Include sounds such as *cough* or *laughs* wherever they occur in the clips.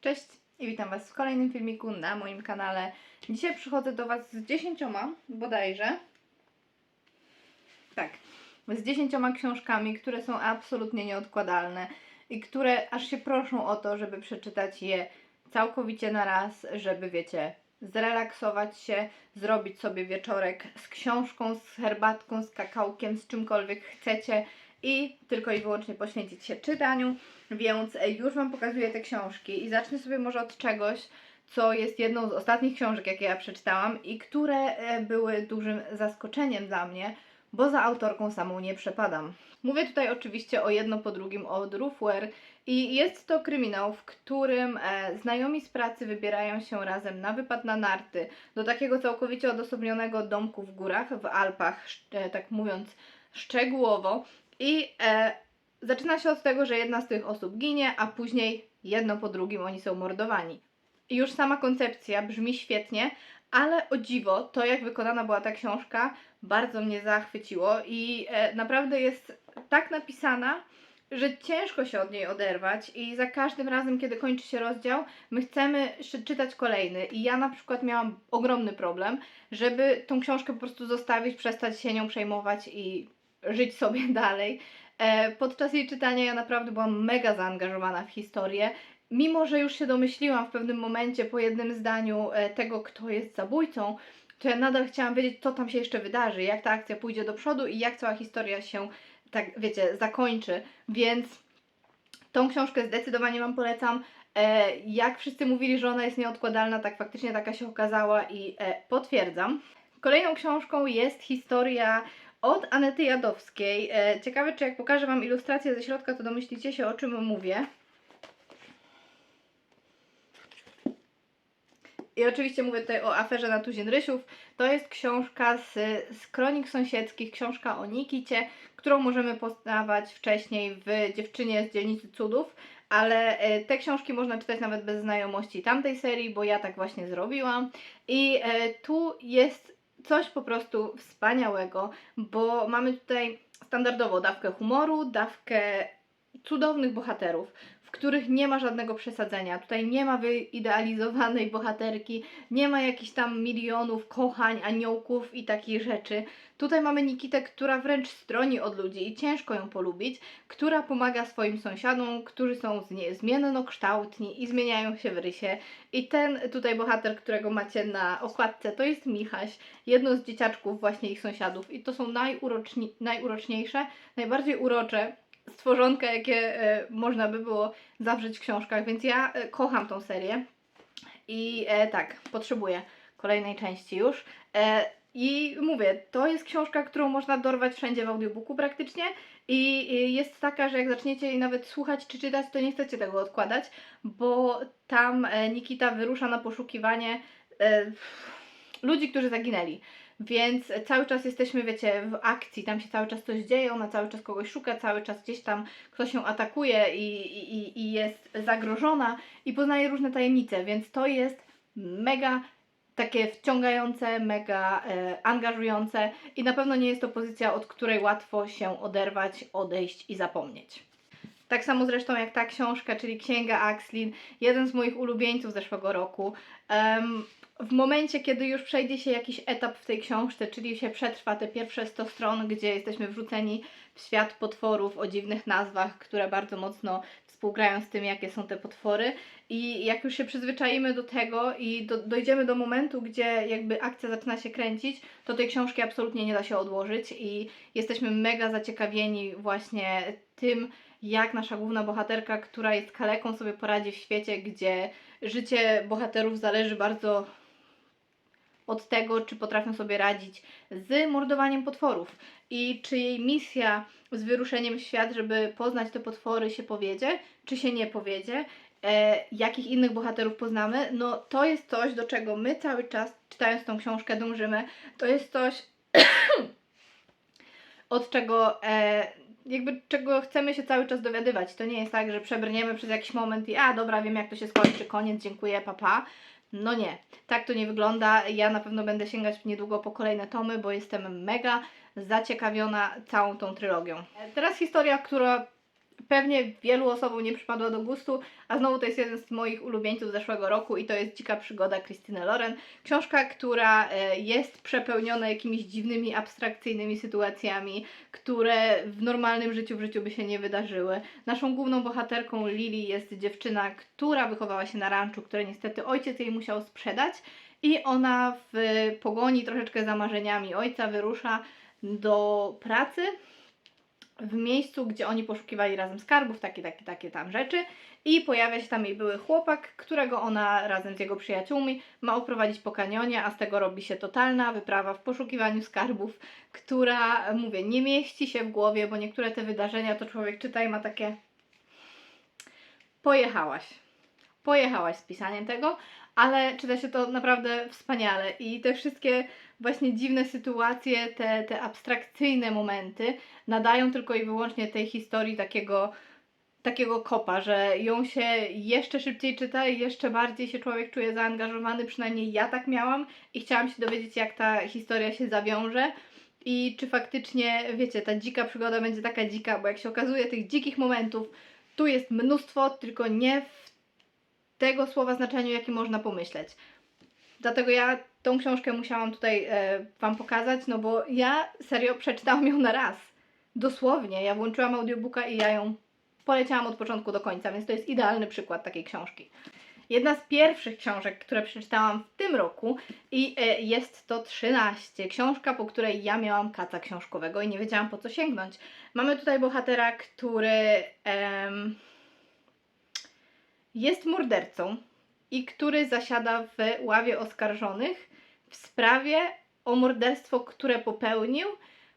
Cześć i witam Was w kolejnym filmiku na moim kanale. Dzisiaj przychodzę do Was z dziesięcioma bodajże. Tak, z dziesięcioma książkami, które są absolutnie nieodkładalne i które aż się proszą o to, żeby przeczytać je całkowicie na raz, żeby wiecie, zrelaksować się, zrobić sobie wieczorek z książką, z herbatką, z kakałkiem, z czymkolwiek chcecie i tylko i wyłącznie poświęcić się czytaniu. Więc e, już Wam pokazuję te książki i zacznę sobie może od czegoś, co jest jedną z ostatnich książek, jakie ja przeczytałam i które e, były dużym zaskoczeniem dla mnie, bo za autorką samą nie przepadam. Mówię tutaj oczywiście o jedno po drugim od Roofware i jest to kryminał, w którym e, znajomi z pracy wybierają się razem na wypad na narty do takiego całkowicie odosobnionego domku w górach, w Alpach, tak mówiąc szczegółowo i e, zaczyna się od tego, że jedna z tych osób ginie, a później jedno po drugim oni są mordowani. Już sama koncepcja brzmi świetnie, ale o dziwo, to jak wykonana była ta książka, bardzo mnie zachwyciło i e, naprawdę jest tak napisana, że ciężko się od niej oderwać i za każdym razem, kiedy kończy się rozdział, my chcemy czytać kolejny i ja na przykład miałam ogromny problem, żeby tą książkę po prostu zostawić, przestać się nią przejmować i żyć sobie *laughs* dalej. E, Podczas jej czytania ja naprawdę byłam mega zaangażowana w historię. Mimo, że już się domyśliłam w pewnym momencie po jednym zdaniu e, tego, kto jest zabójcą, to ja nadal chciałam wiedzieć, co tam się jeszcze wydarzy, jak ta akcja pójdzie do przodu i jak cała historia się, tak wiecie, zakończy. Więc tą książkę zdecydowanie Wam polecam. E, jak wszyscy mówili, że ona jest nieodkładalna, tak faktycznie taka się okazała i potwierdzam. Kolejną książką jest historia od Anety Jadowskiej. E, ciekawe, czy jak pokażę Wam ilustrację ze środka, to domyślicie się, o czym mówię. I oczywiście mówię tutaj o aferze na Tuzin Rysiów. To jest książka z, z kronik sąsiedzkich, książka o Nikicie, którą możemy poznawać wcześniej w Dziewczynie z dzielnicy cudów, ale e, te książki można czytać nawet bez znajomości tamtej serii, bo ja tak właśnie zrobiłam. I e, tu jest coś po prostu wspaniałego, bo mamy tutaj standardowo dawkę humoru, dawkę cudownych bohaterów, w których nie ma żadnego przesadzenia. Tutaj nie ma wyidealizowanej *laughs* bohaterki, nie ma jakichś tam milionów kochań, aniołków i takich rzeczy. Tutaj mamy Nikitę, która wręcz stroni od ludzi i ciężko ją polubić, która pomaga swoim sąsiadom, którzy są zmiennokształtni i zmieniają się w rysie. I ten tutaj bohater, którego macie na okładce, to jest Michaś, jedno z dzieciaczków właśnie ich sąsiadów. I to są najuroczni, najuroczniejsze, najbardziej urocze stworzonka, jakie e, można by było zawrzeć w książkach, więc ja e, kocham tą serię i e, tak, potrzebuję kolejnej części już. I mówię, to jest książka, którą można dorwać wszędzie w audiobooku praktycznie i jest taka, że jak zaczniecie jej nawet słuchać czy czytać, to nie chcecie tego odkładać, bo tam Nikita wyrusza na poszukiwanie ludzi, którzy zaginęli. Więc cały czas jesteśmy, wiecie, w akcji, tam się cały czas coś dzieje, ona cały czas kogoś szuka, cały czas gdzieś tam ktoś ją atakuje i, i, i jest zagrożona i poznaje różne tajemnice, więc to jest mega takie wciągające, mega e, angażujące i na pewno nie jest to pozycja, od której łatwo się oderwać, odejść i zapomnieć. Tak samo zresztą jak ta książka, czyli Księga Axlin, jeden z moich ulubieńców zeszłego roku. Em, w momencie, kiedy już przejdzie się jakiś etap w tej książce, czyli się przetrwa te pierwsze 100 stron, gdzie jesteśmy wrzuceni w świat potworów o dziwnych nazwach, które bardzo mocno współgrają z tym, jakie są te potwory. I jak już się przyzwyczaimy do tego i do, dojdziemy do momentu, gdzie jakby akcja zaczyna się kręcić, to tej książki absolutnie nie da się odłożyć i jesteśmy mega zaciekawieni właśnie tym, jak nasza główna bohaterka, która jest kaleką, sobie poradzi w świecie, gdzie życie bohaterów zależy bardzo od tego, czy potrafią sobie radzić z mordowaniem potworów i czy jej misja z wyruszeniem w świat, żeby poznać te potwory się powiedzie, czy się nie powiedzie, e, jakich innych bohaterów poznamy, no to jest coś, do czego my cały czas, czytając tą książkę, dążymy. To jest coś, *clears throat* od czego e, jakby czego chcemy się cały czas dowiadywać. To nie jest tak, że przebrniemy przez jakiś moment i a dobra, wiem jak to się skończy, koniec, dziękuję, papa. No nie, tak to nie wygląda. Ja na pewno będę sięgać niedługo po kolejne tomy, bo jestem mega zaciekawiona całą tą trylogią. Teraz historia, która pewnie wielu osobom nie przypadła do gustu, a znowu to jest jeden z moich ulubieńców zeszłego roku i to jest Dzika przygoda Christine Loren. Książka, która e, jest przepełniona jakimiś dziwnymi, abstrakcyjnymi sytuacjami, które w normalnym życiu w życiu by się nie wydarzyły. Naszą główną bohaterką Lili jest dziewczyna, która wychowała się na ranczu, które niestety ojciec jej musiał sprzedać i ona w pogoni troszeczkę za marzeniami ojca wyrusza do pracy w miejscu, gdzie oni poszukiwali razem skarbów, takie, takie, takie tam rzeczy i pojawia się tam jej były chłopak, którego ona razem z jego przyjaciółmi ma oprowadzić po kanionie, a z tego robi się totalna wyprawa w poszukiwaniu skarbów, która, mówię, nie mieści się w głowie, bo niektóre te wydarzenia to człowiek czyta i ma takie pojechałaś. Pojechałaś z pisaniem tego, ale czyta się to naprawdę wspaniale i te wszystkie właśnie dziwne sytuacje, te, te abstrakcyjne momenty nadają tylko i wyłącznie tej historii takiego, takiego kopa, że ją się jeszcze szybciej czyta i jeszcze bardziej się człowiek czuje zaangażowany, przynajmniej ja tak miałam i chciałam się dowiedzieć, jak ta historia się zawiąże. I czy faktycznie, wiecie, ta dzika przygoda będzie taka dzika, bo jak się okazuje, tych dzikich momentów tu jest mnóstwo, tylko nie w tego słowa znaczeniu, jaki można pomyśleć. Dlatego ja tą książkę musiałam tutaj e, Wam pokazać, no bo ja serio przeczytałam ją na raz. Dosłownie. Ja włączyłam audiobooka i ja ją poleciałam od początku do końca, więc to jest idealny przykład takiej książki. Jedna z pierwszych książek, które przeczytałam w tym roku i e, jest to 13. Książka, po której ja miałam kaca książkowego i nie wiedziałam po co sięgnąć. Mamy tutaj bohatera, który em, jest mordercą i który zasiada w ławie oskarżonych w sprawie o morderstwo, które popełnił,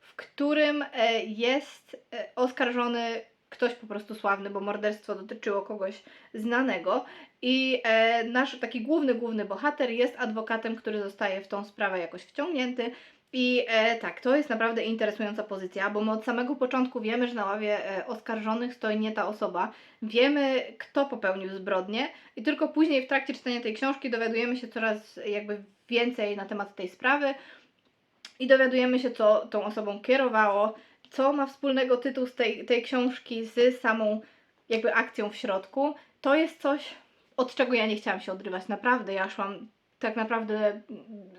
w którym e, jest e, oskarżony ktoś po prostu sławny, bo morderstwo dotyczyło kogoś znanego. I e, nasz taki główny, główny bohater jest adwokatem, który zostaje w tą sprawę jakoś wciągnięty. I e, tak, to jest naprawdę interesująca pozycja, bo my od samego początku wiemy, że na ławie e, oskarżonych stoi nie ta osoba. Wiemy, kto popełnił zbrodnię, i tylko później w trakcie czytania tej książki dowiadujemy się coraz jakby więcej na temat tej sprawy i dowiadujemy się, co tą osobą kierowało, co ma wspólnego tytuł z tej, tej książki z samą jakby akcją w środku. To jest coś, od czego ja nie chciałam się odrywać. Naprawdę, ja szłam tak naprawdę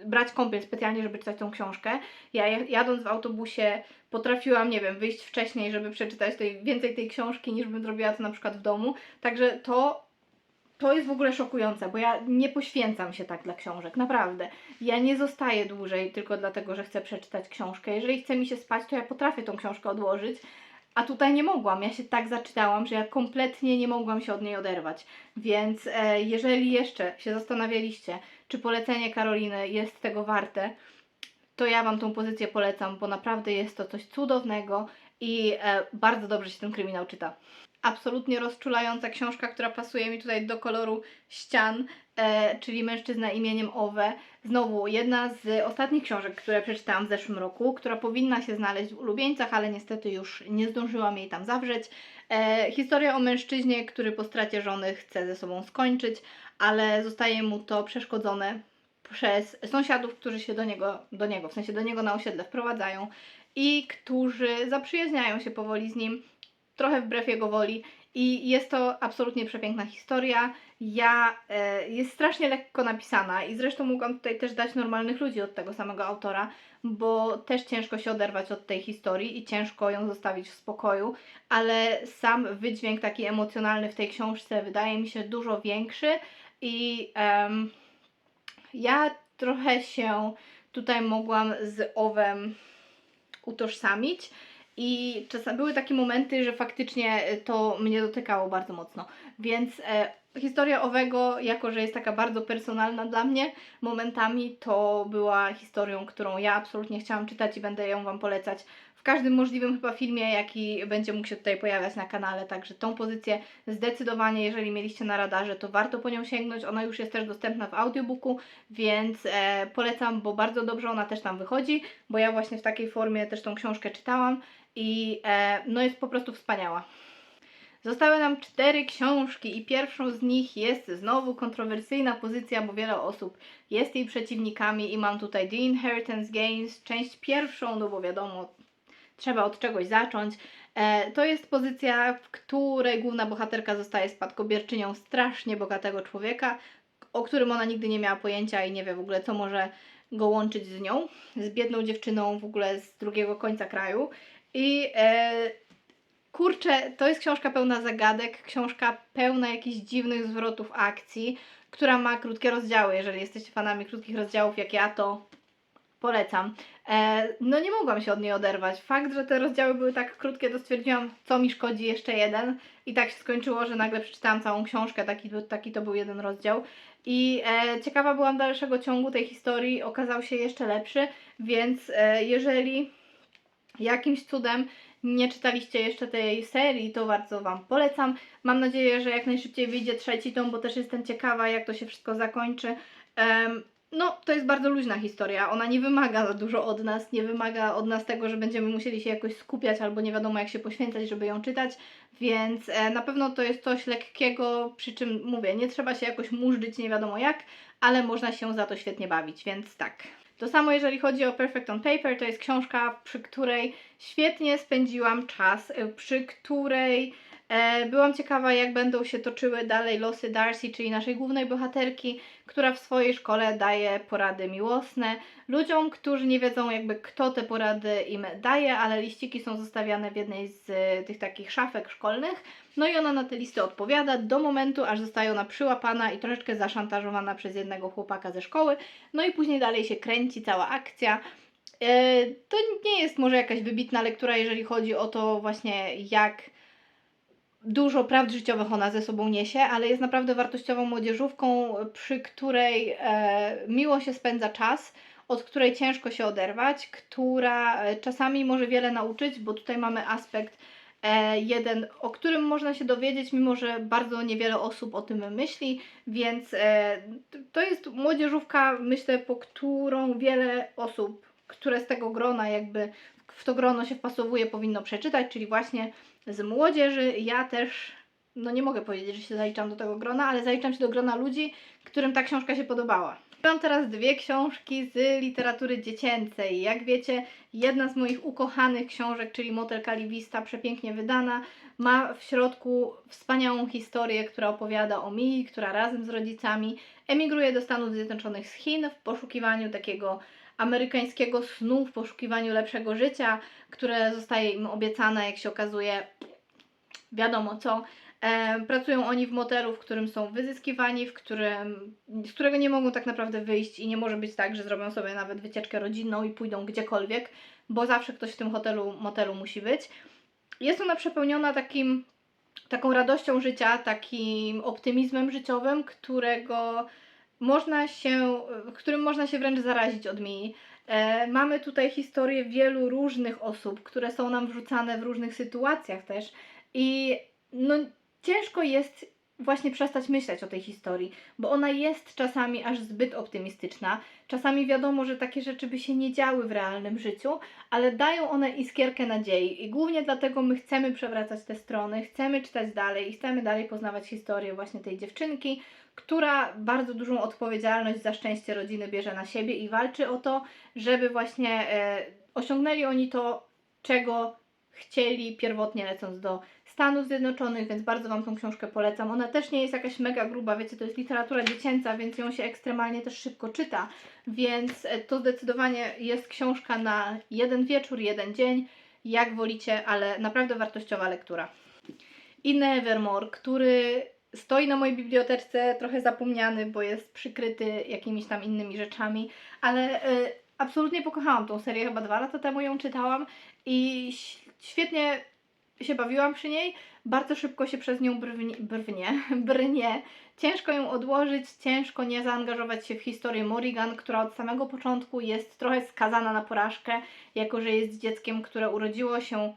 brać kąpiel specjalnie, żeby czytać tą książkę. Ja jadąc w autobusie potrafiłam, nie wiem, wyjść wcześniej, żeby przeczytać tej, więcej tej książki, niż bym zrobiła to na przykład w domu. Także to, to jest w ogóle szokujące, bo ja nie poświęcam się tak dla książek, naprawdę. Ja nie zostaję dłużej tylko dlatego, że chcę przeczytać książkę. Jeżeli chce mi się spać, to ja potrafię tą książkę odłożyć, a tutaj nie mogłam. Ja się tak zaczytałam, że ja kompletnie nie mogłam się od niej oderwać. Więc e, jeżeli jeszcze się zastanawialiście, czy polecenie Karoliny jest tego warte, to ja Wam tą pozycję polecam, bo naprawdę jest to coś cudownego i e, bardzo dobrze się ten kryminał czyta. Absolutnie rozczulająca książka, która pasuje mi tutaj do koloru ścian, e, czyli Mężczyzna imieniem Owe. Znowu jedna z ostatnich książek, które przeczytałam w zeszłym roku, która powinna się znaleźć w ulubieńcach, ale niestety już nie zdążyłam jej tam zawrzeć. E, historia o mężczyźnie, który po stracie żony chce ze sobą skończyć, ale zostaje mu to przeszkodzone przez sąsiadów, którzy się do niego, do niego, w sensie do niego na osiedle wprowadzają i którzy zaprzyjaźniają się powoli z nim, trochę wbrew jego woli. I jest to absolutnie przepiękna historia. Ja e, jest strasznie lekko napisana i zresztą mogłam tutaj też dać normalnych ludzi od tego samego autora, bo też ciężko się oderwać od tej historii i ciężko ją zostawić w spokoju, ale sam wydźwięk taki emocjonalny w tej książce wydaje mi się dużo większy i em, ja trochę się tutaj mogłam z Owem utożsamić. I czasami były takie momenty, że faktycznie to mnie dotykało bardzo mocno. Więc e, historia Owego, jako że jest taka bardzo personalna dla mnie, momentami to była historią, którą ja absolutnie chciałam czytać i będę ją Wam polecać w każdym możliwym chyba filmie, jaki będzie mógł się tutaj pojawiać na kanale. Także tą pozycję zdecydowanie, jeżeli mieliście na radarze, to warto po nią sięgnąć. Ona już jest też dostępna w audiobooku, więc e, polecam, bo bardzo dobrze ona też tam wychodzi, bo ja właśnie w takiej formie też tą książkę czytałam i e, no jest po prostu wspaniała. Zostały nam cztery książki i pierwszą z nich jest znowu kontrowersyjna pozycja, bo wiele osób jest jej przeciwnikami i mam tutaj The Inheritance Games, część pierwszą, no bo wiadomo, trzeba od czegoś zacząć. E, to jest pozycja, w której główna bohaterka zostaje spadkobierczynią strasznie bogatego człowieka, o którym ona nigdy nie miała pojęcia i nie wie w ogóle, co może go łączyć z nią, z biedną dziewczyną w ogóle z drugiego końca kraju. I e, kurczę, to jest książka pełna zagadek, książka pełna jakichś dziwnych zwrotów akcji, która ma krótkie rozdziały. Jeżeli jesteście fanami krótkich rozdziałów jak ja, to polecam. E, no nie mogłam się od niej oderwać. Fakt, że te rozdziały były tak krótkie, to stwierdziłam, co mi szkodzi jeszcze jeden. I tak się skończyło, że nagle przeczytałam całą książkę, taki, taki to był jeden rozdział. I e, ciekawa byłam dalszego ciągu tej historii, okazał się jeszcze lepszy, więc e, jeżeli jakimś cudem nie czytaliście jeszcze tej serii, to bardzo Wam polecam. Mam nadzieję, że jak najszybciej wyjdzie trzeci tom, bo też jestem ciekawa, jak to się wszystko zakończy. No, to jest bardzo luźna historia. Ona nie wymaga za dużo od nas, nie wymaga od nas tego, że będziemy musieli się jakoś skupiać albo nie wiadomo jak się poświęcać, żeby ją czytać, więc e, na pewno to jest coś lekkiego, przy czym mówię, nie trzeba się jakoś murzyć nie wiadomo jak, ale można się za to świetnie bawić, więc tak. To samo jeżeli chodzi o Perfect on Paper, to jest książka, przy której świetnie spędziłam czas, e, przy której e, byłam ciekawa, jak będą się toczyły dalej losy Darcy, czyli naszej głównej bohaterki, która w swojej szkole daje porady miłosne ludziom, którzy nie wiedzą jakby kto te porady im daje, ale liściki są zostawiane w jednej z e, tych takich szafek szkolnych. No i ona na te listy odpowiada do momentu, aż zostaje ona przyłapana i troszeczkę zaszantażowana przez jednego chłopaka ze szkoły. No i później dalej się kręci cała akcja. E, To nie jest może jakaś wybitna lektura, jeżeli chodzi o to właśnie jak dużo prawd życiowych ona ze sobą niesie, ale jest naprawdę wartościową młodzieżówką, przy której e, miło się spędza czas, od której ciężko się oderwać, która e, czasami może wiele nauczyć, bo tutaj mamy aspekt e, jeden, o którym można się dowiedzieć, mimo że bardzo niewiele osób o tym myśli, więc e, to jest młodzieżówka, myślę, po którą wiele osób, które z tego grona jakby w to grono się wpasowuje, powinno przeczytać, czyli właśnie z młodzieży. Ja też, no nie mogę powiedzieć, że się zaliczam do tego grona, ale zaliczam się do grona ludzi, którym ta książka się podobała. Mam teraz dwie książki z literatury dziecięcej. Jak wiecie, jedna z moich ukochanych książek, czyli Motel Kaliwista, przepięknie wydana, ma w środku wspaniałą historię, która opowiada o Mii, która razem z rodzicami emigruje do Stanów Zjednoczonych z Chin w poszukiwaniu takiego amerykańskiego snu, w poszukiwaniu lepszego życia, które zostaje im obiecane, jak się okazuje, wiadomo co. E, pracują oni w motelu, w którym są wyzyskiwani, w którym, z którego nie mogą tak naprawdę wyjść i nie może być tak, że zrobią sobie nawet wycieczkę rodzinną i pójdą gdziekolwiek, bo zawsze ktoś w tym hotelu, motelu musi być. Jest ona przepełniona takim, taką radością życia, takim optymizmem życiowym, którego można się, którym można się wręcz zarazić od Mii. E, mamy tutaj historię wielu różnych osób, które są nam wrzucane w różnych sytuacjach też i no ciężko jest właśnie przestać myśleć o tej historii, bo ona jest czasami aż zbyt optymistyczna. Czasami wiadomo, że takie rzeczy by się nie działy w realnym życiu, ale dają one iskierkę nadziei i głównie dlatego my chcemy przewracać te strony, chcemy czytać dalej i chcemy dalej poznawać historię właśnie tej dziewczynki, która bardzo dużą odpowiedzialność za szczęście rodziny bierze na siebie i walczy o to, żeby właśnie e, osiągnęli oni to, czego chcieli pierwotnie lecąc do Stanów Zjednoczonych, więc bardzo Wam tą książkę polecam. Ona też nie jest jakaś mega gruba, wiecie, to jest literatura dziecięca, więc ją się ekstremalnie też szybko czyta, więc e, to zdecydowanie jest książka na jeden wieczór, jeden dzień, jak wolicie, ale naprawdę wartościowa lektura. I Nevermore, który stoi na mojej biblioteczce, trochę zapomniany, bo jest przykryty jakimiś tam innymi rzeczami, ale y, absolutnie pokochałam tą serię, chyba dwa lata temu ją czytałam i świetnie się bawiłam przy niej, bardzo szybko się przez nią brwnie, brwnie, *laughs* brnie. Ciężko ją odłożyć, ciężko nie zaangażować się w historię Morrigan, która od samego początku jest trochę skazana na porażkę, jako że jest dzieckiem, które urodziło się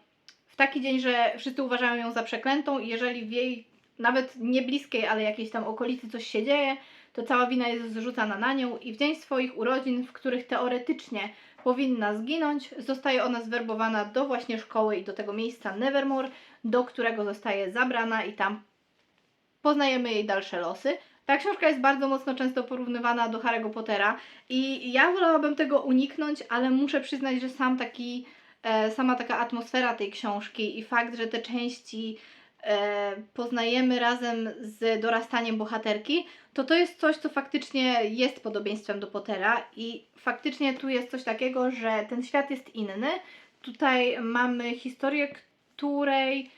w taki dzień, że wszyscy uważają ją za przeklętą i jeżeli w jej nawet nie bliskiej, ale jakiejś tam okolicy coś się dzieje, to cała wina jest zrzucana na nią i w dzień swoich urodzin, w których teoretycznie powinna zginąć, zostaje ona zwerbowana do właśnie szkoły i do tego miejsca Nevermore, do którego zostaje zabrana i tam poznajemy jej dalsze losy. Ta książka jest bardzo mocno często porównywana do Harry'ego Pottera i ja wolałabym tego uniknąć, ale muszę przyznać, że sam taki e, sama taka atmosfera tej książki i fakt, że te części poznajemy razem z dorastaniem bohaterki, to to jest coś, co faktycznie jest podobieństwem do Pottera i faktycznie tu jest coś takiego, że ten świat jest inny. Tutaj mamy historię, której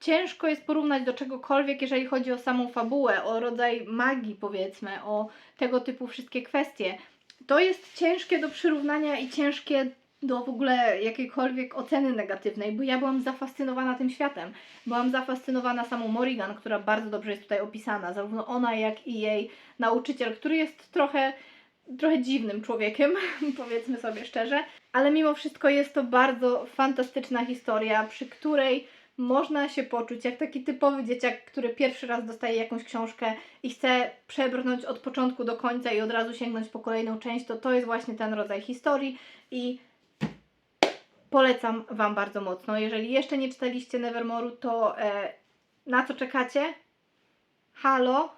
ciężko jest porównać do czegokolwiek, jeżeli chodzi o samą fabułę, o rodzaj magii, powiedzmy, o tego typu wszystkie kwestie. To jest ciężkie do przyrównania i ciężkie do w ogóle jakiejkolwiek oceny negatywnej, bo ja byłam zafascynowana tym światem. Byłam zafascynowana samą Morrigan, która bardzo dobrze jest tutaj opisana, zarówno ona, jak i jej nauczyciel, który jest trochę, trochę dziwnym człowiekiem, *laughs* powiedzmy sobie szczerze, ale mimo wszystko jest to bardzo fantastyczna historia, przy której można się poczuć jak taki typowy dzieciak, który pierwszy raz dostaje jakąś książkę i chce przebrnąć od początku do końca i od razu sięgnąć po kolejną część, to to jest właśnie ten rodzaj historii i polecam Wam bardzo mocno. Jeżeli jeszcze nie czytaliście Nevermore'u, to e, na co czekacie? Halo?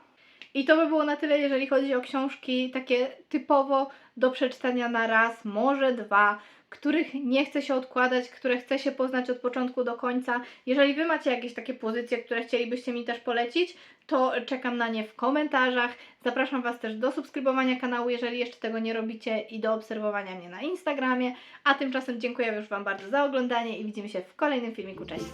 I to by było na tyle, jeżeli chodzi o książki takie typowo do przeczytania na raz, może dwa, których nie chce się odkładać, które chce się poznać od początku do końca. Jeżeli Wy macie jakieś takie pozycje, które chcielibyście mi też polecić, to czekam na nie w komentarzach. Zapraszam Was też do subskrybowania kanału, jeżeli jeszcze tego nie robicie i do obserwowania mnie na Instagramie. A tymczasem dziękuję już Wam bardzo za oglądanie i widzimy się w kolejnym filmiku. Cześć!